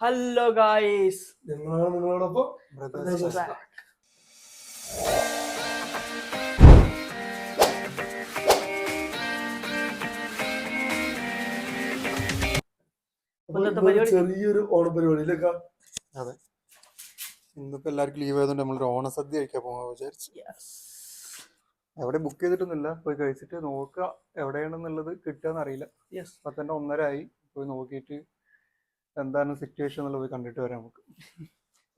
Hello guys ഞങ്ങളാണ് നിങ്ങളോടൊപ്പം? ചെറിയൊരു ഓണപരിപാടി ഇല്ലക്കാ അതെ. ഇന്നിപ്പോ എല്ലാവർക്കും ലീവ് ആയതുകൊണ്ട് നമ്മളൊരു ഓണസദ്യ കഴിക്കാൻ പോകാൻ വിചാരിച്ചു. എവിടെ ബുക്ക് ചെയ്തിട്ടൊന്നുമില്ല. പോയി കഴിച്ചിട്ട് നോക്കുക എവിടെയാണെന്നുള്ളത് കിട്ടുക എന്നറിയില്ല. യെസ് അപ്പൊ തന്നെ ഒന്നര ആയി. പോയി നോക്കിയിട്ട് എന്താണ് സിറ്റുവേഷൻ എന്നുള്ളത് പോയി കണ്ടിട്ട് വരാം നമുക്ക്.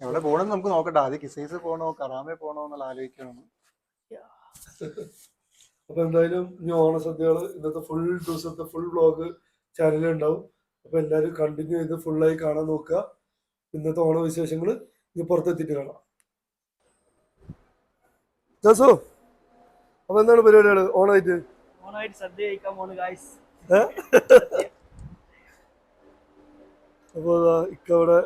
എവിടെ പോകണമെന്ന് നമുക്ക് നോക്കട്ടെ. ആദ്യം കിസൈസ് പോകണോ കറാമേ പോകണോ എന്നുള്ള ആലോചിക്കണം അപ്പൊ എന്തായാലും ഇനി ഓണസദ്യകൾ ഇന്നത്തെ ഫുൾ ദിവസത്തെ ഫുൾ ബ്ലോഗ് ചാനലിൽ ഉണ്ടാവും. അപ്പൊ എല്ലാരും കണ്ടിന്യൂ ചെയ്ത് ഫുള്ളായി കാണാൻ നോക്കുക. ഇന്നത്തെ ഓണവിശേഷങ്ങൾ ഇനി പുറത്തെത്തിയിട്ട് കാണാം. ജസോ അപ്പൊ എന്താണ് പരിപാടികൾ? ഓണായിട്ട്? ഓണായിട്ട് സദ്യ കഴിക്കാൻ പോണ് ഗായ്സ് അപ്പോൾ ഇക്ക അവിടെ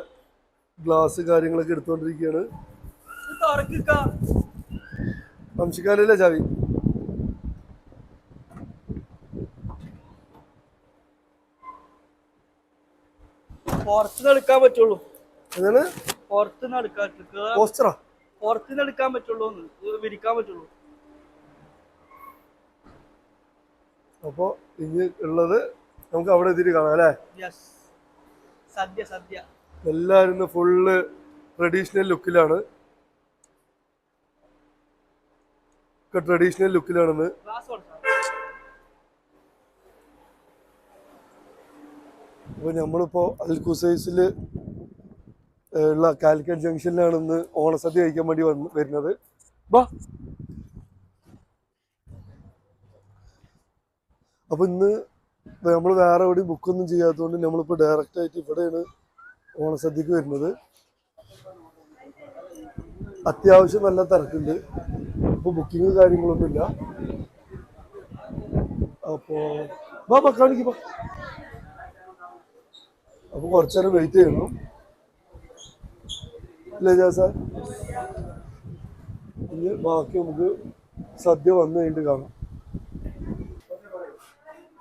ഗ്ലാസ് കാര്യങ്ങളൊക്കെ എടുത്തുകൊണ്ടിരിക്കുകയാണ് തുറക്കുക വംശിക്കാലല്ലേ ചാവി? പുറത്തുനിന്ന് എടുക്കാൻ പറ്റുള്ളൂ. എങ്ങനെ? പുറത്തുനിന്ന് എടുക്കാൻ പോസ്റ്ററാ? പുറത്തുനിന്ന് എടുക്കാൻ പറ്റുള്ളൂ വിരിക്കാൻ പറ്റുള്ളൂ. അപ്പോൾ ഇനി ഉള്ളത് നമുക്ക് അവിടെ എത്തിയിട്ട് കാണാം അല്ലേ? യെസ് സദ്യ സദ്യ. എല്ലാരും ഫുള്ള് ട്രഡീഷണൽ ലുക്കിലാണ് ഒക്കെ ട്രഡീഷണൽ ലുക്കിലാണെന്ന് അപ്പൊ നമ്മളിപ്പോ അൽ കുസൈസിൽ ഉള്ള കാലിക്കറ്റ് ജംഗ്ഷനിലാണ് ഇന്ന് ഓണസദ്യ കഴിക്കാൻ വേണ്ടി വന്ന് വരുന്നത്. ബാ. അപ്പോൾ ഇന്ന് നമ്മൾ വേറെ എവിടെയും ബുക്കൊന്നും ചെയ്യാത്തതുകൊണ്ട് നമ്മളിപ്പോൾ ഡയറക്റ്റ് ആയിട്ട് ഇവിടെയാണ് ഓണസദ്യക്ക് വരുന്നത്. അത്യാവശ്യം നല്ല തിരക്കുണ്ട്. ഇപ്പോൾ ബുക്കിങ് കാര്യങ്ങളൊന്നുമില്ല. അപ്പോൾ ബാ ബാ കാണിക്ക് ബാ അപ്പൊ കുറച്ചു നേരം വെയിറ്റ് ചെയ്യണം. ഇല്ലേ ജാസ ഇനി ബാക്കി നമുക്ക് സദ്യ വന്നു കഴിഞ്ഞിട്ട് കാണാം.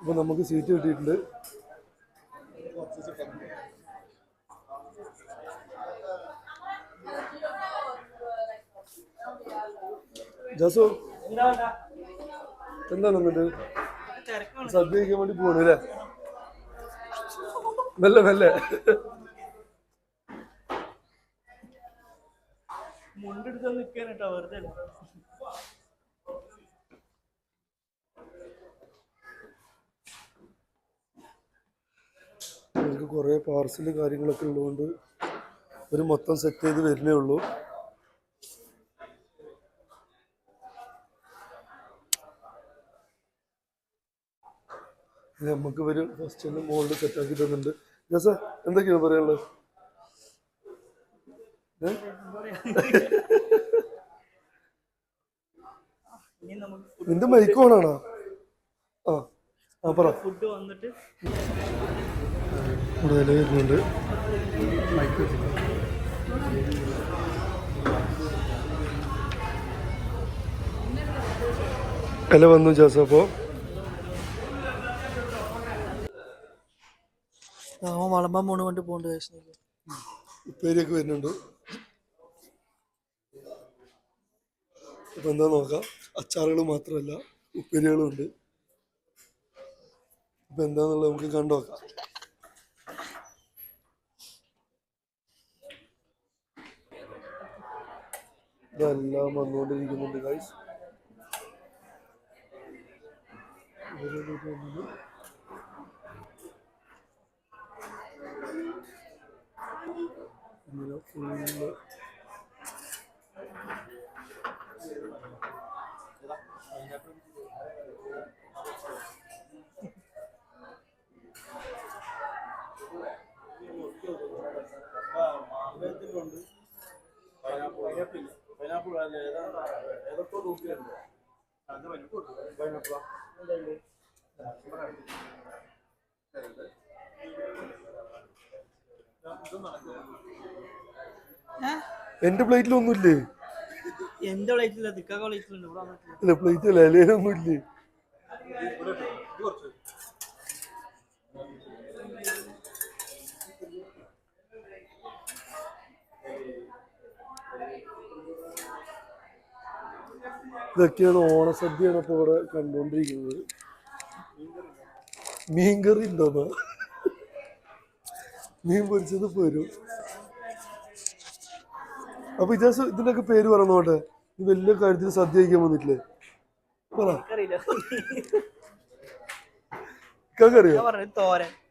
അപ്പൊ നമുക്ക് സീറ്റ് കിട്ടിയിട്ടുണ്ട്. ജസു എന്താ എന്താണ് എന്നിട്ട് സദ്യ കഴിക്കാൻ വേണ്ടി പോണു അല്ലേ മെല്ലെ മെല്ലെ. മുണ്ടെടുത്ത് നിൽക്കാനട്ടോ വെറുതെ കുറേ പാർസൽ കാര്യങ്ങളൊക്കെ ഉള്ളതുകൊണ്ട് ഒരു മൊത്തം സെറ്റ് ചെയ്ത് വരുന്നേ ഉള്ളൂ. നമുക്ക് ഒരു ഫസ്റ്റ് തന്നെ മോൾഡ് സെറ്റ് ആക്കി തന്നിട്ടുണ്ട്. ജസ എന്തൊക്കെയാണ് പറയാനുള്ളത്? നിന്റെ മൈക്ക് ഓണാണോ ആ ആ പറ. ഫുഡ് വന്നിട്ട് ഇവിടെ നിലനിൽക്കുന്നുണ്ട് വരുന്നുണ്ട് ഇല വന്നു ജോസഫോ അവൻ വളമ്പാൻ പോണ് കൊണ്ട് പോണ്ട് ഉപ്പേരിയൊക്കെ വരുന്നുണ്ട്. അപ്പൊ എന്താ നോക്കാം. അച്ചാറുകൾ മാത്രമല്ല ഉപ്പേരികളും ഉണ്ട്. അപ്പൊ എന്താന്നുള്ളത് നമുക്ക് കണ്ടു നോക്കാം. ഇതെല്ലാം വന്നുകൊണ്ടിരിക്കുന്നുണ്ട് ഗൈസ് ഇങ്ങനെ ഫുള്ള് എന്റെ പ്ലേറ്റിലൊന്നുമില്ലേ എന്റെ പ്ലേറ്റില്ല തിക്കാക്ക പ്ലേറ്റിലുണ്ട് ഇവിടെ വന്നിട്ടില്ല. അല്ല? പ്ലേറ്റിൽ ഇതൊക്കെയാണ് ഓണസദ്യയാണ് ഇപ്പോൾ ഇവിടെ കണ്ടുകൊണ്ടിരിക്കുന്നത്. മീൻകറി ഉണ്ടോന്ന് മീൻ പൊരിച്ചത് പോരും. അപ്പൊ ഇജാസ് ഇതിന്റെയൊക്കെ പേര് പറഞ്ഞോട്ടെ ഈ വലിയ കാര്യത്തിൽ സദ്യ കഴിക്കാൻ വന്നിട്ടില്ലേ? പറ.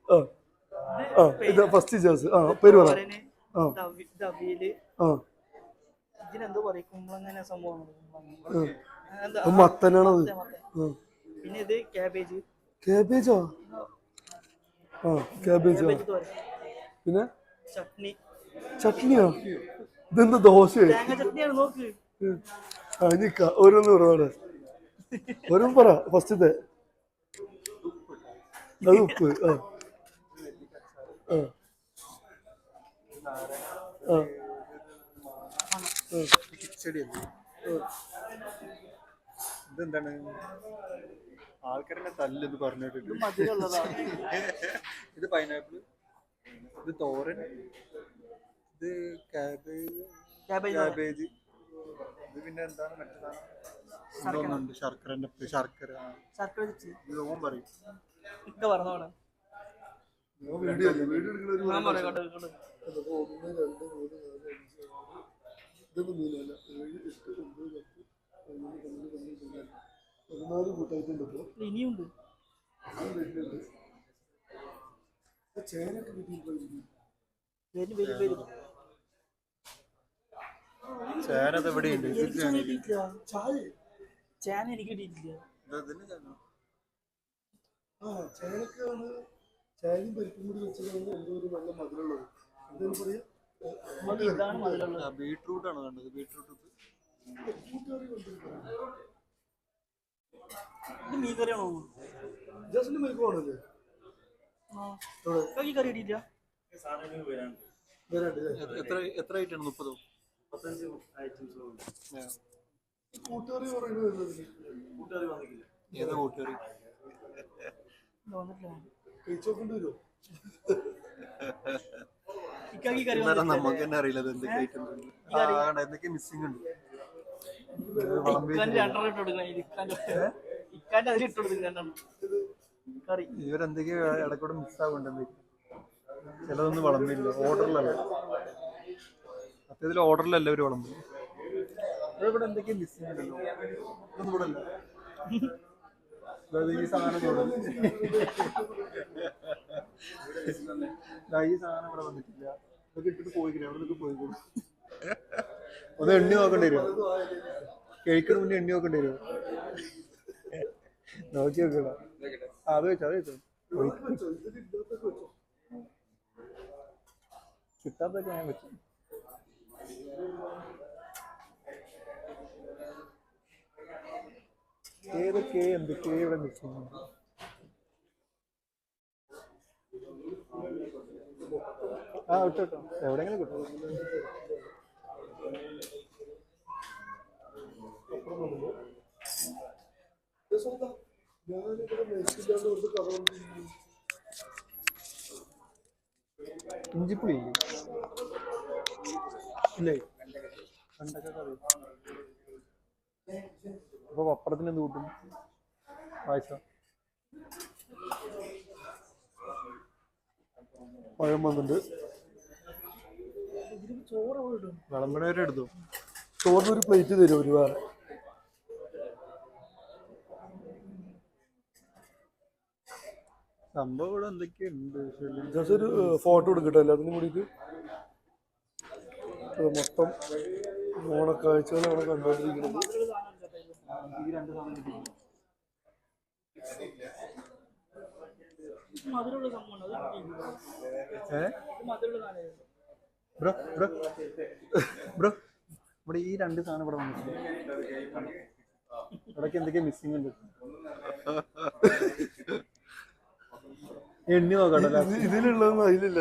ആ. ആ ഇത് ഫസ്റ്റ് ഇജാസ്. ആ പേര് പറ. തോരന് ആ. ആ. ഇതിനെന്തോ പറയും? കുമ്പളങ്ങനെ സംഭവം മത്തനാണത്. പിന്നെ ഇത് കാബേജ് കാബേജോ ആ തോരൻ. പിന്നെ? ചട്നി. ചട്നിയോ? ഇതെന്താ ദോശയോ? അനിക്ക ഓരോന്ന് പറയാണ് ഓരോന്ന് പറ ഫസ്റ്റത്തെ. അത് ഉപ്പ് ആ. ആ. ആ. ഇതെന്താണ്? ആൾക്കാരെന്നെ തല്ലെന്ന് പറഞ്ഞിട്ടുണ്ട്. ഇത് പൈനാപ്പിൾ ഇത് തോരൻ. ഇത് കാബേജ്. ഇത് പിന്നെ എന്താണ് മറ്റേ സാധനം എന്തോന്നുണ്ട് ശർക്കരന്റെ ശർക്കര. ശർക്കര ഓൻ പറയും. ഇക്ക വീഡിയോ വീഡിയോ ഒന്ന് രണ്ട് മൂന്ന് നാല് അഞ്ച് ആറ് ഇതൊന്നും മീനല്ല ഏഴ് എട്ട് ഒമ്പത് പത്ത് പതിനൊന്ന് പന്ത്രണ്ട് പതിമൂന്ന് പതിനാല്. പതിനാല് കൂട്ടായിട്ടുണ്ട് ഇപ്പോൾ ഇനിയുണ്ട്. ചേനൊക്കെ കിട്ടിയിട്ടുണ്ട്? വരും വരും. വരും ചേനത് എവിടെയുണ്ട് ചേന ചായ. ചേന എനിക്ക് കിട്ടിയിട്ടില്ല. ആ ചേനക്കാണ്. ചായയും പരിപ്പും കൂടി വെച്ചതാണ് എന്തോ ഒരു നല്ല മധുരമുള്ളത്. എന്തായാലും പറയാ? അത് ബീട്രൂട്ട് ആണ് കണ്ടത്. ബീട്രൂട്ട് കൂട്ടുകാരി കൊണ്ടിരിക്കുന്നത് ഇത് മീൻ കറിയാണോ ജസ്റ്റിന് ഇക്കാക്ക് ഈ കറി വരാണ്ട് എത്ര എത്ര ആയിട്ടാണ് മുപ്പതോ? ഈ കൂട്ടുകാരി പറയുന്നത് വരുന്നത് ഏതാ കൂട്ടുകാരി ഇത് വന്നിട്ടില്ല കഴിച്ചോക്കൊണ്ട് വരുമോ? നമുക്ക് തന്നെ അറിയില്ല എന്തൊക്കെ ഐറ്റംസ് ആ എന്തൊക്കെ മിസ്സിംഗ് ഉണ്ട്? ഇവരെന്തൊക്കെയോ ഇടയ്ക്കൂടെ മിസ് ആകുന്നുണ്ട് ചിലതൊന്നും വിളമ്പില്ല. ഓർഡറിലല്ല സത്യത്തിൽ ഓർഡറിലല്ല ഇവർ വിളമ്പ് ഇവിടെ എന്തൊക്കെയോ മിസ്സിംഗ് ഉണ്ടല്ലോ ഇതൊന്നും ഇവിടെ അല്ല ഈ സാധനം ഇവിടെ വന്നിട്ടില്ല ഒന്ന് എണ്ണി നോക്കേണ്ടി വരുമോ കഴിക്കണ മുന്നേ എണ്ണി നോക്കേണ്ടി വരുമോ നോക്കി നോക്കണ അത് വെച്ചോ അത് വെച്ചോ കിട്ടാത്തൊക്കെ ഞാൻ വെച്ചു ഏതൊക്കെ എന്തൊക്കെ ഇവിടെ മിസ്സിംഗ് ആ വിട്ടു വിട്ടോ. എവിടെയെങ്കിലും കിട്ടും. ഇഞ്ചിപ്പുളി. ഇല്ലേ? കണ്ടൊക്കെ അപ്പൊ പപ്പടത്തിന് എന്ത് കൂട്ടും? പായസം. പഴം വന്നിട്ടുണ്ട്. പോയിടും വിളമ്പണവരെ എടുത്തു ചോറിന് ഒരു പ്ലേറ്റ് തരും ഒരു വേറെ സംഭവം ഇവിടെ എന്തൊക്കെയുണ്ട്. ജസ്റ്റ് ഒരു ഫോട്ടോ എടുക്കട്ടെ എല്ലാത്തിനും കൂടിയിട്ട്. മൊത്തം ഓണക്കാഴ്ചകളാണ് കണ്ടുകൊണ്ടിരിക്കുന്നത്. ഈ രണ്ട് അത് കിട്ടിയില്ല. ഏ ഇത് മധുരമുള്ള സാധനമായിരുന്നു ബ്രോ ബ്രോ. ബ്രോ ഇവിടെ ഈ രണ്ട് സാധനം ഇവിടെ വന്നിട്ടുണ്ട്. ഇവിടേക്ക് എന്തൊക്കെയാ മിസ്സിംഗ് ഉണ്ട്. എണ്ണി നോക്കട്ടെ ഇത് ഇതിലുള്ളതൊന്നും അതിലില്ല.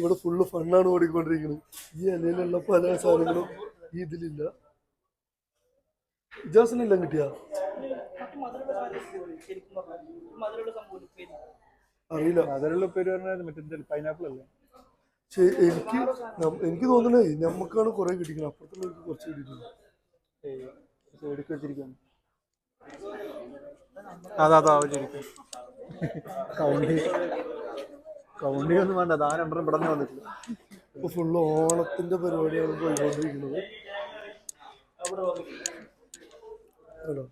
ഇവിടെ ഫുള്ള് ഫണ്ണാണ് ഓടിക്കൊണ്ടിരിക്കുന്നത്. ഈ ഇലയിലുള്ള പല സാധനങ്ങളും ഈ ഇതിലില്ല. ഇജാസിനെല്ലാം കിട്ടിയാ? അറിയില്ല. മധുരമുള്ള പേര് പറഞ്ഞാൽ മറ്റേ പൈനാപ്പിൾ അല്ലേ എനിക്ക് എനിക്ക് തോന്നണേ നമുക്കാണ് കുറെ കിട്ടിക്കുന്നത് അപ്പുറത്തുള്ളവർക്ക് കുറച്ച് കിട്ടിയിട്ടുണ്ട്. അതാ അതാ കൗണ്ടി കൗണ്ടി ഒന്നും വേണ്ട താൻ രണ്ടെണ്ണം ഇവിടെ നിന്ന് വന്നിട്ടില്ല. ഇപ്പൊ ഫുള്ള് ഓണത്തിന്റെ പരിപാടിയാണ് പോയിക്കൊണ്ടിരിക്കുന്നത് ഹലോ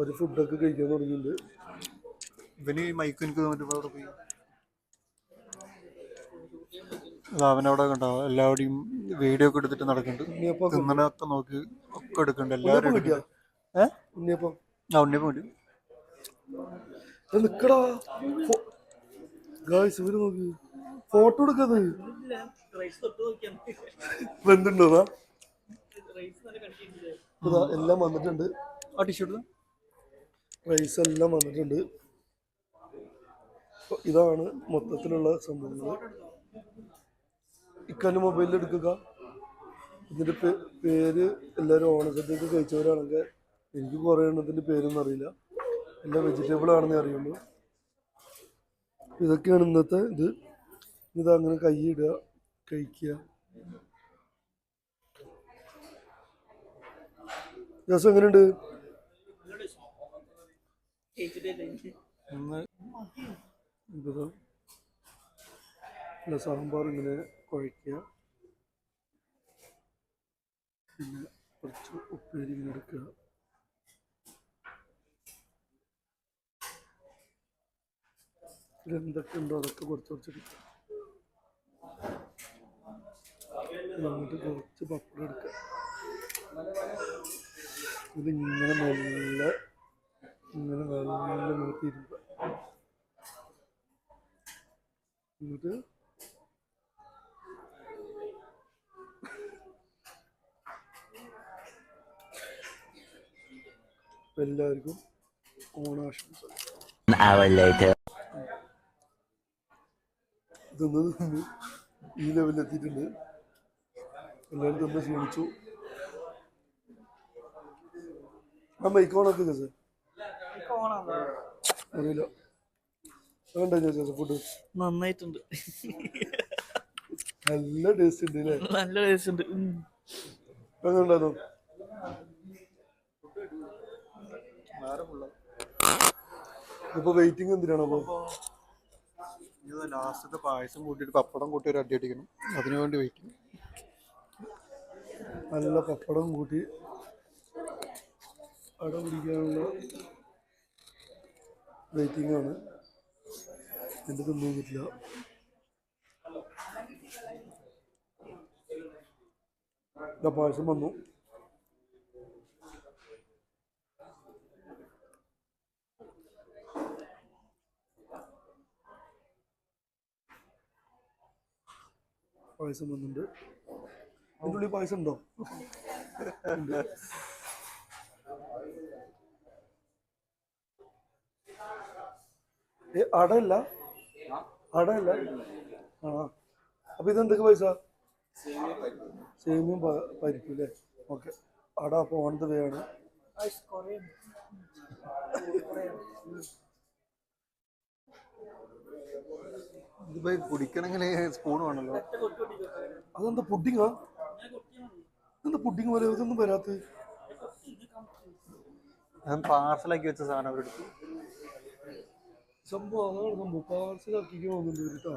ഒരു ഫുഡൊക്കെ കഴിക്കാൻ തുടങ്ങിയിട്ടുണ്ട്. ഇവന് മൈക്ക് എനിക്ക് തോന്നിട്ട് അവിടെ പോയി. അവനവിടെ കണ്ടോ? എല്ലാവരുടെയും വീഡിയോ ഒക്കെ എടുത്തിട്ട് നടക്കുന്നുണ്ട്. തിന്നണൊക്കെ നോക്കി ഒക്കെ എടുക്കുന്നുണ്ട്. എല്ലാവരും ഉണ്ണിയപ്പം കിട്ടിയാ? എടുക്കുന്നുണ്ട്. ഏ? ഉണ്ണിയപ്പം. ആ ഉണ്ണിയപ്പം കിട്ടി. നിക്കടാ. ഗായ്സ് ഇവർ നോക്കി. ഫോട്ടോ എടുക്കുന്നത് വെന്തുണ്ടോ ഇതാ എല്ലാം വന്നിട്ടുണ്ട്. ആ ടിഷ്യൂ റൈസ് എല്ലാം വന്നിട്ടുണ്ട്. ഇതാണ് മൊത്തത്തിലുള്ള സംഭവങ്ങൾ ഇക്കാന്റെ മൊബൈലിൽ എടുക്കുക. ഇതിന്റെ പേര് എല്ലാവരും ഓണസദ്യയൊക്കെ കഴിച്ചവരാണെങ്കിൽ എനിക്ക് കുറേ എണ്ണത്തിന്റെ പേരൊന്നും അറിയില്ല. എല്ലാം വെജിറ്റബിൾ ആണെന്നേ അറിയുള്ളൂ. ഇതൊക്കെയാണ് ഇന്നത്തെ ഇത്. ഇത് അങ്ങനെ കൈയിടുക കഴിക്കുക. രസം എങ്ങനെയുണ്ട്? സാമ്പാർ ഇങ്ങനെ കുഴയ്ക്കുക. പിന്നെ കുറച്ച് ഉപ്പേരി ഇങ്ങനെ എടുക്കുക. ഇതിലെന്തൊക്കെ ഉണ്ടോ അതൊക്കെ കുറച്ച് കുറച്ചെടുക്കുക എന്നിട്ട് കുറച്ച് പപ്പടം എടുക്കുക. ഇതിങ്ങനെ നല്ല ഇങ്ങനെ നല്ല നോക്കിയിരിക്കുക എന്നിട്ട് എല്ലാവർക്കും ഓണാശംസ An hour later. തിന്ന് തിന്ന് ഈ ലെവലിൽ എത്തിയിട്ടുണ്ട്. എല്ലാവരും തിന്ന് ക്ഷീണിച്ചു ആ മൈക്ക് ഓണാക്കി ചേച്ചേ അറിയില്ല. വേണ്ട ചേച്ചേ ഫുഡ് നന്നായിട്ടുണ്ട്. നല്ല ടേസ്റ്റ് ഉണ്ട് അല്ലേ നല്ല ടേസ്റ്റ് ഉണ്ട്. എങ്ങനെയുണ്ടായിരുന്നു ഇപ്പൊ വെയിറ്റിംഗ് എന്തിനാണ് അപ്പൊ? ലാസ്റ്റത്തെ പായസം കൂട്ടിയിട്ട് പപ്പടം കൂട്ടി ഒരു അടി അടിക്കണം. അതിനു വേണ്ടി വെയിറ്റ് നല്ല പപ്പടം കൂട്ടി അട പിടിക്കാനുള്ള വെയിറ്റിംഗ് ആണ്. എന്റെ തിന്നു പറ്റില്ല ഇതാ പായസം വന്നു. പായസം വന്നിട്ടുണ്ട്. അതിന്റെ ഉള്ളിൽ പായസം ഉണ്ടോ അടയല്ല. അടയല്ല. ആ അപ്പൊ ഇതെന്തൊക്കെ പൈസ? സേമിയും പരിപ്പും അല്ലേ? ഓക്കെ. അട അപ്പൊ ഓൺ വേണം ഇതിപ്പോ കുടിക്കണമെങ്കിൽ സ്പൂൺ വേണല്ലോ. അതെന്താ പുഡിങ്ങാ? ഇതെന്താ പുഡിങ് പോലെ? ഇതൊന്നും വരാത്ത ഞാൻ പാർസലാക്കി വെച്ച സാധനം അവരെടുത്തു സംഭവം അതാണ് സംഭവം പാർസലാക്കി പോകുന്നുണ്ട് കേട്ടോ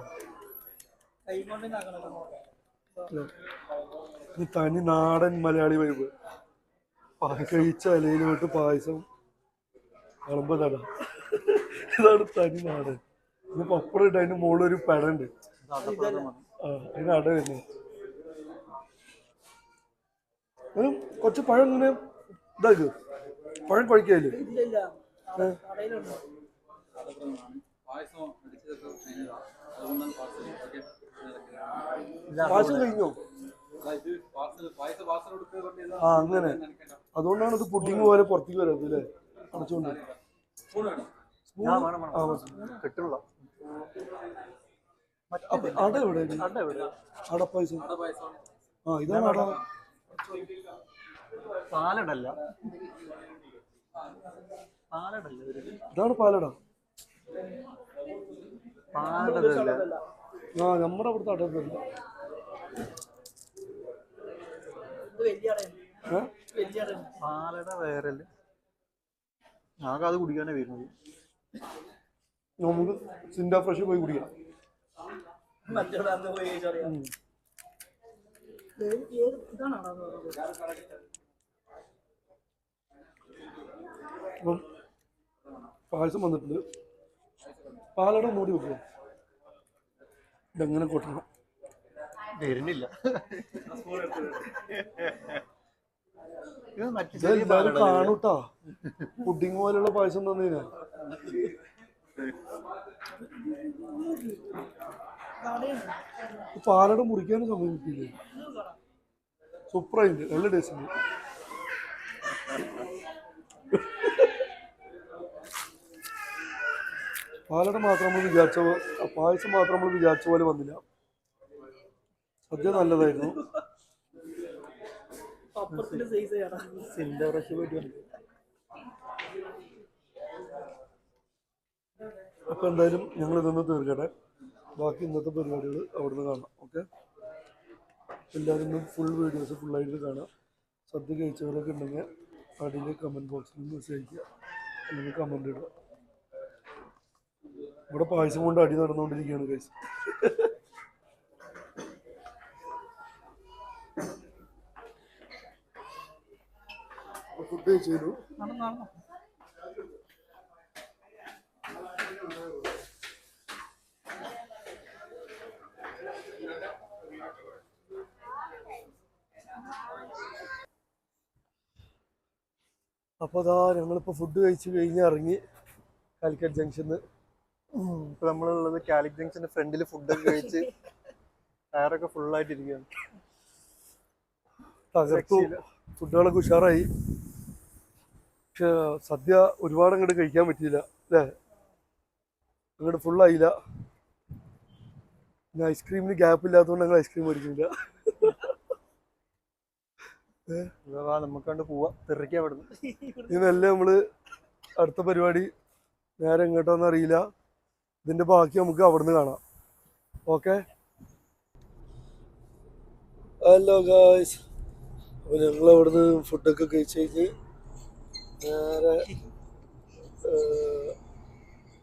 തനി നാടൻ മലയാളി വൈബ് കഴിച്ച ഇലയിലോട്ട് പായസം വിളമ്പതാണ് ഇതാണ് തനി നാടൻ. ഇതിപ്പോ പപ്പടം ഇട്ട് അതിന്റെ മുകളിൽ ഒരു പെടണ്ട് ആ അതിന് അട വരുന്നത് ഉം, കുറച്ച് പഴം ഇങ്ങനെ ഇതാക്ക്. പഴം പായസം കഴിഞ്ഞോ? ആ അങ്ങനെ. അതുകൊണ്ടാണ് ഇത് പുഡിങ് പോലെ പുറത്തേക്ക് വരാത്തത് അല്ലേ? അടച്ചുകൊണ്ട് സ്പൂൺ? ആ മതി. കിട്ടുള്ള. അട എവിടെ അട പായസം ആ ഇതാണ് അട പാലടല്ല. പാലടല്ല ഇതാണ് പാലട. പാലടല്ല. ആ നമ്മുടെ അവിടുത്തെ അട വരില്ല ഇത് വലിയ അടയാണ്. ഏ? പാലട അത് കുടിക്കാനേ വരുന്നത്. നമുക്ക് സിൻഡ ഫ്രഷ് പോയി കുടിക്കാം. മറ്റേ പോയി അപ്പം പായസം വന്നിട്ടുണ്ട്. പാലട മൂടി വെക്കുക. ഇതെങ്ങനെ കൊട്ടണം? വരുന്നില്ല. കാണൂട്ടാ. പുഡിങ് പോലെയുള്ള പായസം തന്നീന പാലട മുറിക്കാനും സമയം കിട്ടിയില്ലേ? സൂപ്പറായിട്ടുണ്ട് നല്ല ടേസ്റ്റ് ഉണ്ട്. പാലട മാത്രം നമ്മൾ വിചാരിച്ച പായസം മാത്രം നമ്മൾ വിചാരിച്ച പോലെ വന്നില്ല. സദ്യ നല്ലതായിരുന്നു. അപ്പൊ എന്തായാലും ഞങ്ങൾ ഇതൊന്ന് തീർക്കട്ടെ. ബാക്കി ഇന്നത്തെ പരിപാടികൾ അവിടുന്ന് കാണാം. ഓക്കെ എല്ലാവരും ഫുൾ വീഡിയോസ് ഫുള്ളായിട്ട് കാണാം സദ്യ കഴിച്ചവരൊക്കെ ഉണ്ടെങ്കിൽ അടിയിൽ കമന്റ് ബോക്സിൽ മെസ്സേജ് അയക്കുക. അല്ലെങ്കിൽ കമന്റ് ഇടുക. ഇവിടെ പായസം കൊണ്ട് അടി നടന്നുകൊണ്ടിരിക്കുകയാണ് കൈസ് ഫുഡ് കഴിച്ചു അപ്പോൾ അതാ ഞങ്ങളിപ്പോൾ ഫുഡ് കഴിച്ച് കഴിഞ്ഞ് ഇറങ്ങി കാലിക്കറ്റ് ജംഗ്ഷന്ന് ഇപ്പം നമ്മളുള്ളത് കാലിക്കറ്റ് ജംഗ്ഷന്റെ ഫ്രണ്ടിൽ ഫുഡൊക്കെ കഴിച്ച് ടയറൊക്കെ ഫുള്ളായിട്ട് ഇരിക്കുകയാണ് തകർത്തു. ഫുഡുകളൊക്കെ ഉഷാറായി. പക്ഷെ സദ്യ ഒരുപാട് അങ്ങോട്ട് കഴിക്കാൻ പറ്റിയില്ല അല്ലേ? അങ്ങോട്ട് ഫുള്ളായില്ല പിന്നെ ഐസ്ക്രീമിന് ഗ്യാപ്പ് ഇല്ലാത്തതുകൊണ്ട് ഞങ്ങൾ ഐസ്ക്രീം മേടിക്കുന്നില്ല. വാ നമുക്കണ്ട് പോവാ. തെറിക്കാൻ അവിടുന്ന്. ഇന്നല്ലേ നമ്മൾ അടുത്ത പരിപാടി. നേരെ എങ്ങോട്ടാന്ന് അറിയില്ല. ഇതിന്റെ ബാക്കി നമുക്ക് അവിടുന്ന് കാണാം. ഓക്കെ? ഹലോ ഗായ്സ് അപ്പൊ ഞങ്ങൾ അവിടുന്ന് ഫുഡൊക്കെ കഴിച്ച് കഴിഞ്ഞ് നേരെ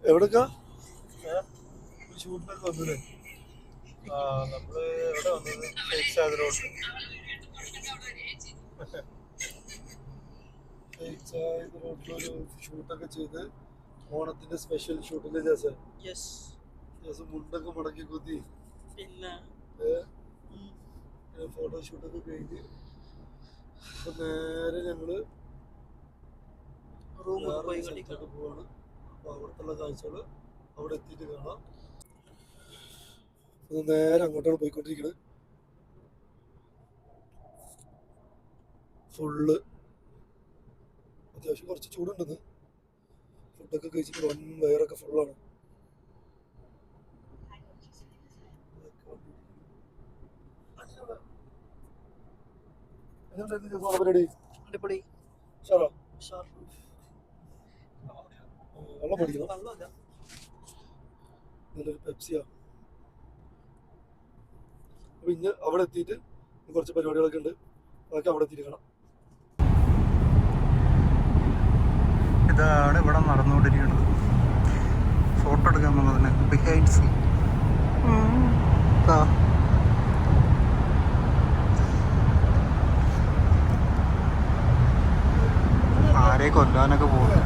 എവിടക്കാ? ഷൂട്ടിനൊക്കെ വന്നില്ലേ ആ എവിടെ വന്നത്? റോഡിലൊരു ഷൂട്ടൊക്കെ ചെയ്ത് ഓണത്തിന്റെ സ്പെഷ്യൽ ഷൂട്ടിൽ യെസ് ദിവസം മുണ്ടൊക്കെ മടക്കി കുത്തി. പിന്നെ? ഫോട്ടോഷൂട്ടൊക്കെ കഴിഞ്ഞ് അപ്പൊ നേരെ ഞങ്ങൾ സ്ഥലത്തോട്ട് പോവാണ്. അപ്പൊ അവിടുത്തെ കാഴ്ചകൾ അവിടെ എത്തിയിട്ട് കാണാം. നേരെ അങ്ങോട്ടാണ് പോയിക്കൊണ്ടിരിക്കുന്നത് ഫുള്ള് അത്യാവശ്യം കുറച്ച് ചൂടുണ്ടെന്ന്. ഫുഡൊക്കെ കഴിച്ചിട്ട് വൺ വയറൊക്കെ ഫുള്ളാണ് പരിപാടി അടിപൊളി. ഉഷാറാ? ഉഷാർ. വെള്ളം പഠിക്കണം വെള്ളമില്ല. നല്ലൊരു പെപ്സിയാ അപ്പൊ ഇന്ന് അവിടെ എത്തിയിട്ട് കുറച്ച് പരിപാടികളൊക്കെ ഉണ്ട്. അതൊക്കെ അവിടെ എത്തിയിട്ട് കാണാം. ഇതാണ് ഇവിടെ നടന്നുകൊണ്ടിരിക്കുന്നത്. ഫോട്ടോ എടുക്കാൻ വന്നതിന് ബിഹൈൻഡ് സീൻ ആരെ കൊല്ലാനൊക്കെ പോകും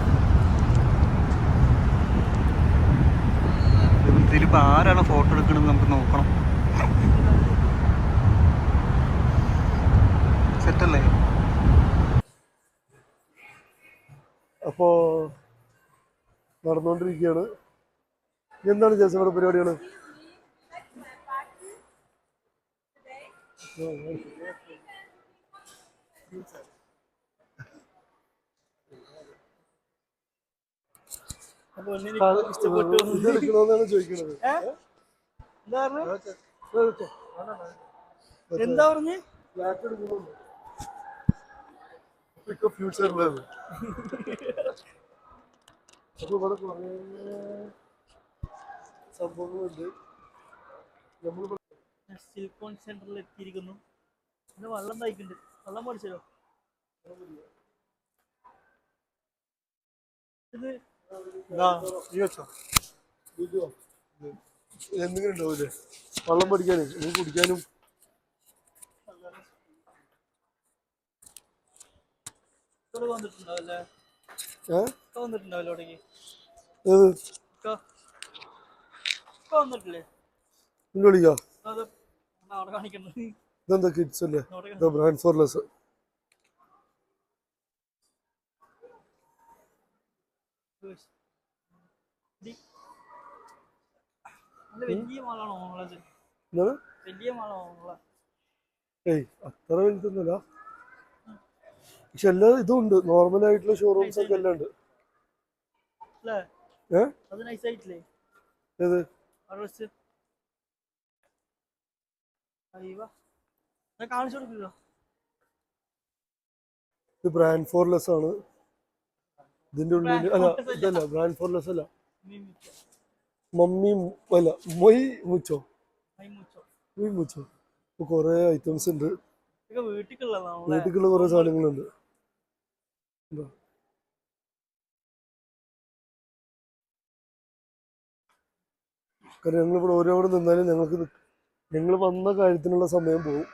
ഇതിലിപ്പോ ആരാണ് ഫോട്ടോ എടുക്കണമെന്ന് നമുക്ക് നോക്കണം. സെറ്റല്ലേ അപ്പോ നടന്നുകൊണ്ടിരിക്കുകയാണ് എന്താണ് ജസ്റ്റ് പരിപാടികൾ ചോദിക്കുന്നത്? എന്താ പറഞ്ഞു? ഫ്യൂച്ചറിലാണ്. അപ്പൊ ഇവിടെ കുറേ സംഭവങ്ങളുണ്ട്. നമ്മൾ സിലിക്കോൺ സെന്ററിൽ എത്തിയിരിക്കുന്നു. പിന്നെ വെള്ളം തയ്ക്കുന്നുണ്ട് വെള്ളം പഠിച്ചോ ഇത് എന്തെങ്കിലും ഉണ്ടാവൂലേ വെള്ളം പഠിക്കാനേ നമുക്ക് കുടിക്കാനും. വന്നിട്ടുണ്ടാവല്ലേ വിളിക്കാ? ഇതെന്താ കിഡ്സ് അല്ലേ? ബ്രാൻഡ് ഫോർ ലെസ് ഡി- നല്ല വലിയ മാളാണോ ഉള്ളത് എന്താണ്? വലിയ മാളാണോ ഏയ് അത്ര വലുതൊന്നുമില്ല. പക്ഷെ എല്ലാ ഇതും ഉണ്ട് നോർമൽ ആയിട്ടുള്ള ഷോറൂംസ് ഒക്കെ എല്ലാം ഉണ്ട് ഏത്? ഇത് ബ്രാൻഡ് ഫോർലെസ് ആണ്. ഇതിന്റെ ഉള്ളിൽ അല്ല ഇതല്ല ബ്രാൻഡ് ഫോർലെസ് അല്ല. മീമിച്ചോ മമ്മി അല്ല മൊയ് മുച്ചോ? മൊയ് മുച്ചോ. ഇപ്പൊ കുറെ ഐറ്റംസ് ഉണ്ട്. വീട്ടിലുള്ള കുറെ സാധനങ്ങളുണ്ട്. എന്താ കാരണം ഞങ്ങളിവിടെ ഓരോവിടെ നിന്നാലും ഞങ്ങൾക്ക് ഞങ്ങൾ വന്ന കാര്യത്തിനുള്ള സമയം പോകും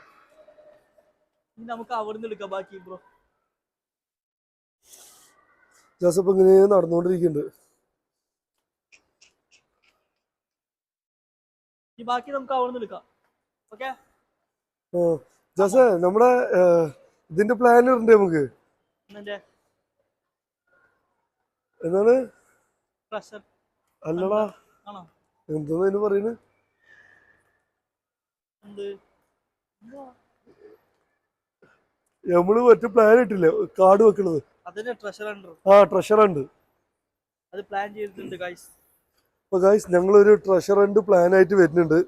ഇനി നമുക്ക് അവിടുന്ന് എടുക്കാം ബാക്കി ബ്രോ. ജോസഫ് ഇങ്ങനെ നടന്നുകൊണ്ടിരിക്കുന്നുണ്ട്. ഈ ബാക്കി നമുക്ക് എടുക്കാം. ഓക്കെ? ആ. ജോസേ നമ്മുടെ ഇതിന്റെ പ്ലാൻ ഇടണ്ടേ നമുക്ക്? എന്നെ എന്താണ്? അല്ലടാ. എന്താ? ഇതിന് പറയുന്നു നമ്മൾ മറ്റേ പ്ലാൻ ഇട്ടില്ലേ? കാർഡ് വെക്കണത്. ആ ട്രഷർ ഉണ്ട് അപ്പൊ ഗായ്സ് ഞങ്ങളൊരു ട്രഷർ ഹണ്ട് പ്ലാൻ ആയിട്ട് വരുന്നുണ്ട്.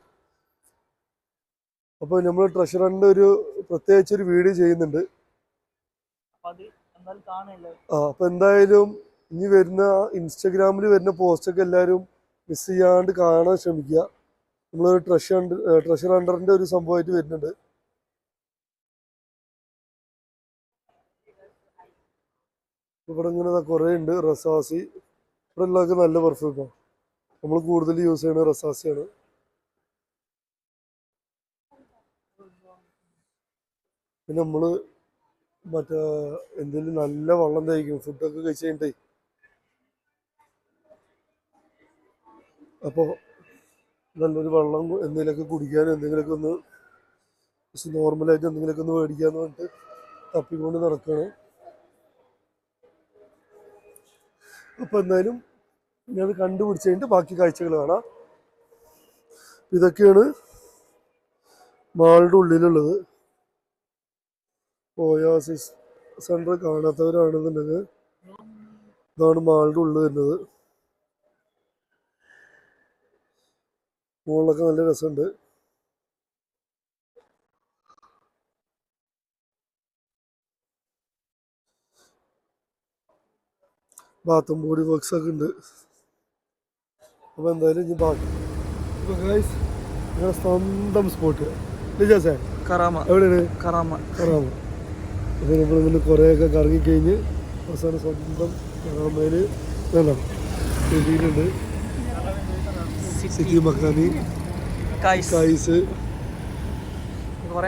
അപ്പൊ നമ്മൾ ട്രഷർ ഹണ്ട് ഒരു പ്രത്യേകിച്ച് ഒരു വീഡിയോ ചെയ്യുന്നുണ്ട്. ആ അപ്പൊ എന്തായാലും ഇനി വരുന്ന ഇൻസ്റ്റഗ്രാമിൽ വരുന്ന പോസ്റ്റൊക്കെ എല്ലാവരും മിസ് ചെയ്യാണ്ട് കാണാൻ ശ്രമിക്കുക. നമ്മളൊരു ട്രഷർ ട്രഷർ അണ്ടറിന്റെ ഒരു സംഭവമായിട്ട് വരുന്നുണ്ട്. ഇവിടെ ഇങ്ങനെ കുറേ ഉണ്ട് റസാസി. ഇവിടെ ഉള്ളതൊക്കെ നല്ല പെർഫ്യൂമാണ് നമ്മൾ കൂടുതൽ യൂസ് ചെയ്യുന്നത് റസാസിയാണ്. പിന്നെ നമ്മൾ മറ്റേ എന്തെങ്കിലും നല്ല വെള്ളം തയ്ക്കും ഫുഡൊക്കെ കഴിച്ച് കഴിഞ്ഞിട്ടേ അപ്പോൾ നല്ലൊരു വെള്ളം എന്തെങ്കിലുമൊക്കെ കുടിക്കാൻ എന്തെങ്കിലുമൊക്കെ ഒന്ന് നോർമലായിട്ട് എന്തെങ്കിലുമൊക്കെ ഒന്ന് മേടിക്കാന്ന് പറഞ്ഞിട്ട് തപ്പിക്കൊണ്ട് നടക്കുകയാണ് അപ്പോൾ എന്തായാലും ഞാൻ കണ്ടുപിടിച്ച് കഴിഞ്ഞിട്ട് ബാക്കി കാഴ്ചകൾ കാണാം. ഇതൊക്കെയാണ് മാളുടെ ഉള്ളിലുള്ളത്. ഓയാസിസ് സെന്റർ കാണാത്തവരാണെന്നുണ്ടെങ്കിൽ ഇതാണ് മാളുടെ ഉള്ളിൽ വരുന്നത്. മുകളിലൊക്കെ നല്ല രസമുണ്ട്. ബാത്തും ബോഡി വർക്ക്സ് ഒക്കെ ഉണ്ട്. അപ്പോൾ എന്തായാലും ഇനി ബാക്കി. അപ്പോൾ ഗൈസ് നിങ്ങളുടെ സ്വന്തം സ്പോട്ട് ലിജാസേ കറാമ. എവിടെയാണ്? കറാമ. കറാമ. അപ്പോൾ നമ്മൾ ഇങ്ങനെ കുറേയൊക്കെ കറങ്ങി കഴിഞ്ഞ് അവസാനം സ്വന്തം കറാമയിൽ വേണം എഴുതിയിട്ടുണ്ട് സിറ്റി മക്കാനി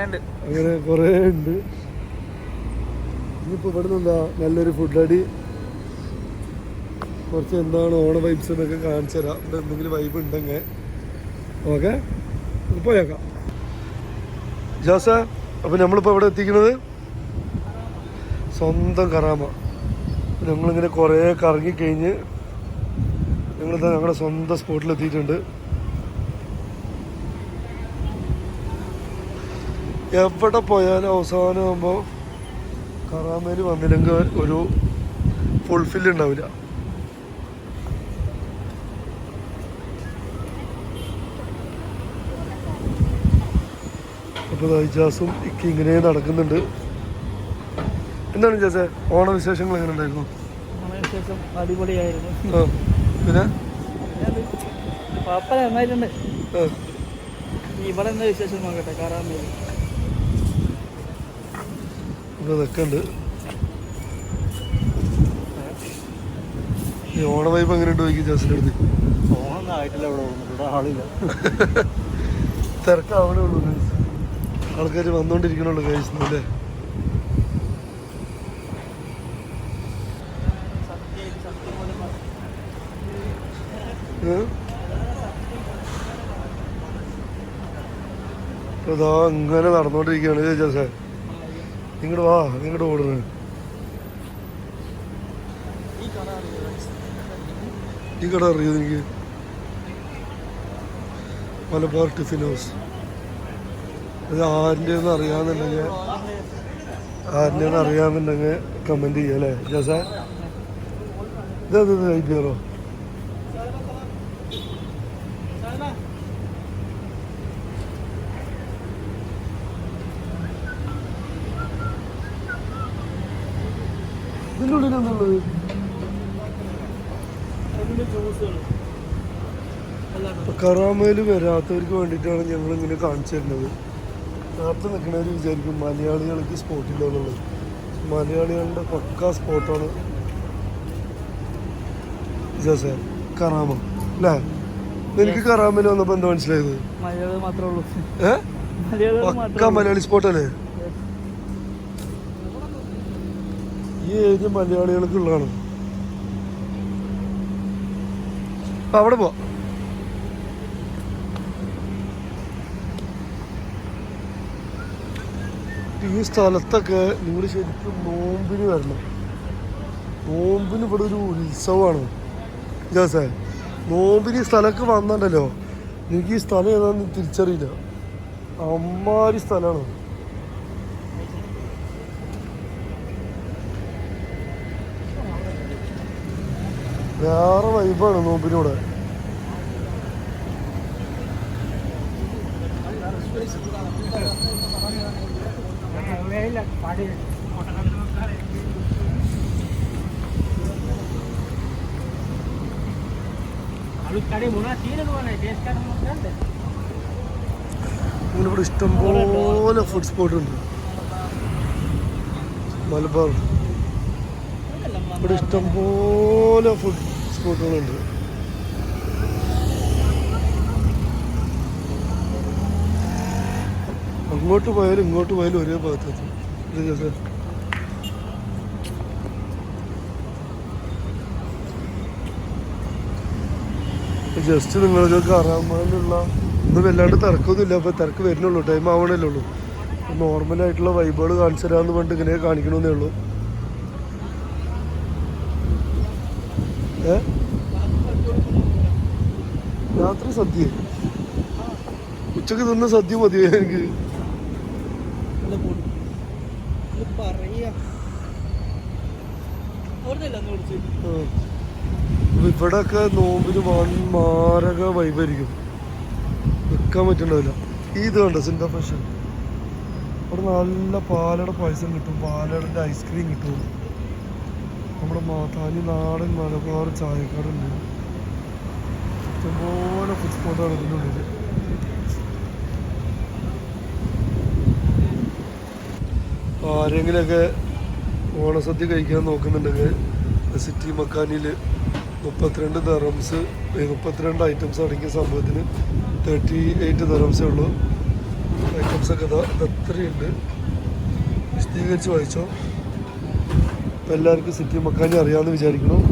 ഉണ്ട് അങ്ങനെ കുറേ ഉണ്ട് ഇനിയിപ്പോൾ ഇവിടെ നിന്നാ നല്ലൊരു ഫുഡ് അടി. കുറച്ച് എന്താണ് ഓണ വൈബ്സ് എന്നൊക്കെ കാണിച്ചു തരാം ഇവിടെ എന്തെങ്കിലും വൈബ് ഉണ്ടെങ്കിൽ. ഓക്കെ? പോയേക്കാം. ജോസ അപ്പോൾ നമ്മളിപ്പോൾ ഇവിടെ എത്തിക്കുന്നത്? സ്വന്തം കറാമ. ഞങ്ങളിങ്ങനെ കുറേ കറങ്ങി കഴിഞ്ഞ് ഞങ്ങളിതാ ഞങ്ങളുടെ സ്വന്തം സ്പോട്ടിലെത്തിയിട്ടുണ്ട്. എവിടെ പോയാലും അവസാനമാകുമ്പോൾ കറാമേൽ വന്നില്ലെങ്കിൽ ഒരു ഫുൾഫിൽ ഉണ്ടാവില്ല അപ്പോൾ ഇജാസും ഇക്ക് ഇങ്ങനെ നടക്കുന്നുണ്ട്. എന്താണ് ജാസേ ഓണവിശേഷങ്ങൾ എങ്ങനെ ഉണ്ടായിരുന്നു അടിപൊളിയായിരുന്നു. പിന്നെ? പാപ്പ നന്നായിട്ടുണ്ട്. ആ. ഇവിടെ എന്താ വിശേഷം നോക്കട്ടെ? കറാമയിൽ ഇവിടെ ഇതൊക്കെ ഈ ഓണ വൈബ് എങ്ങനെ ഉണ്ട് നോക്കി ജോസിന്റെ അടുത്ത്. ഓണൊന്നും ആയിട്ടില്ല ഇവിടെ വന്നിട്ട് ഇവിടെ ആളില്ല. തിരക്കാവണേ ഉള്ളൂ ആൾക്കാർ വന്നുകൊണ്ടിരിക്കണുള്ളൂ കഴിച്ചു അല്ലേ സത്യമായിട്ട് സത്യം പോലെ പറ- ഏ? ഇതാ ഇങ്ങനെ നടന്നുകൊണ്ടിരിക്കുകയാണ് സാർ ഇങ്ങോട്ട് വാ ഇങ്ങോട്ട് ഓടുന്നത് ഈ കട അറിയോ എനിക്ക് മലബാർ ടിഫിൻ ഹൗസ്. ഇത് ആരിന്റെ ഒന്ന് അറിയാമെന്നുണ്ടെങ്കിൽ ആരിന്റെ ഒന്ന് അറിയാമെന്നുണ്ടെങ്കിൽ കമന്റ് ചെയ്യാം അല്ലേ? ജസ. ഇതത് ഐ പി ആറോ സാധനം ഇതിന്റെ ഉള്ളിൽ എന്തുള്ളത് അതിന്റെ ജ്യൂസുകൾ അല്ലാണ്ട് കറാമയിൽ വരാത്തവർക്ക് വേണ്ടിയിട്ടാണ് ഞങ്ങൾ ഇങ്ങനെ കാണിച്ചു തരുന്നത്. നേരത്തെ നിൽക്കുന്നവർ വിചാരിക്കും മലയാളികൾക്ക് സ്പോട്ടില്ല എന്നുള്ളത്. മലയാളികളുടെ പക്ക സ്പോട്ടാണ് ജോസേ കറാമ. അല്ലേ? എനിക്ക് കറാമയിൽ വന്നപ്പോൾ എന്താ മനസ്സിലായത്? പക്ക മലയാളി സ്പോട്ടല്ലേ ഈ ഏരിയ മലയാളികൾക്കുള്ളതാണ് അവിടെ പോ ഈ സ്ഥലത്തൊക്കെ നിങ്ങൾ ശരിക്കും നോമ്പിന് വരണം. നോമ്പിന് ഇവിടെ ഒരു ഉത്സവമാണ് ജോസേ നോമ്പിന് ഈ സ്ഥലമൊക്കെ വന്നിട്ടല്ലോ എനിക്ക് ഈ സ്ഥലം ഏതാണെന്ന് തിരിച്ചറിയില്ല. അമ്മാരി സ്ഥലമാണ്. വേറെ വൈബാണ് നോമ്പിനൂടെ. ഇവിടെ ഇഷ്ടംപോലെ ഫുഡ് സ്പോട്ട് ഉണ്ട്. മലബാർ. ഇവിടെ ഇഷ്ടംപോലെ ഫുഡ് സ്പോട്ടുകളുണ്ട് അങ്ങോട്ട് പോയാലും ഇങ്ങോട്ട് പോയാലും ഒരേ ഭാഗത്തെത്തും ഇത് ജോസേ. ജസ്റ്റ് നിങ്ങൾക്ക് അറിയാനുള്ള ഒന്നും വല്ലാണ്ട് തിരക്കൊന്നുമില്ല. അപ്പോൾ തിരക്ക് വരുന്നുള്ളൂ. ടൈം ആവണല്ലേ ഉള്ളൂ. നോർമലായിട്ടുള്ള വൈബുകൾ കാണിച്ചു തരാമെന്ന് പറഞ്ഞിട്ട് ഇങ്ങനെ കാണിക്കണമെന്നേ ഉള്ളൂ. രാത്രി സദ്യ ഉച്ചയ്ക്ക് തിന്ന സദ്യ മതിയോ എനിക്ക് അല്ല പൊടി ഇത് പറയാ ഓർമ്മയില്ല അന്ന് വിളിച്ചു ആ. അപ്പൊ ഇവിടൊക്കെ നോമ്പിന് വൻ മാരക വൈബായിരിക്കും നിൽക്കാൻ പറ്റുണ്ടാവില്ല. ഈ ഇത് കണ്ടോ ഫാഷൻ അവിടെ നല്ല പാലട പായസം കിട്ടും. പാലടന്റെ ഐസ്ക്രീം കിട്ടും. നമ്മുടെ മാതാനി നാടൻ മലബാർ ചായക്കാടുണ്ട് ഇഷ്ടംപോലെ ഫുഡ് സ്പോട്ടാണ് ഇതിന്റെ ഉള്ളിൽ ആരെങ്കിലുമൊക്കെ ഓണസദ്യ കഴിക്കാൻ നോക്കുന്നുണ്ടെങ്കിൽ സിറ്റി മക്കാനിൽ മുപ്പത്തിരണ്ട് ദറംസ് മുപ്പത്തിരണ്ട് ഐറ്റംസ് അടങ്ങിയ സംഭവത്തിന് തേർട്ടി എയ്റ്റ് ദറംസേ ഉള്ളൂ. ഐറ്റംസ് ഒക്കെ ഇതാ ഇത് അത്രയുണ്ട് വിശദീകരിച്ച് വായിച്ചോ. ഇപ്പം എല്ലാവർക്കും സിറ്റി മക്കാനി അറിയാമെന്ന് വിചാരിക്കണം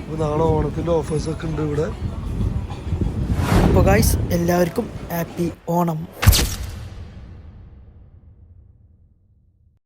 അപ്പോൾ നാളെ ഓണത്തിന്റെ ഓഫേഴ്സൊക്കെ ഉണ്ട് ഇവിടെ. അപ്പോൾ ഗായ്സ് എല്ലാവർക്കും ഹാപ്പി ഓണം.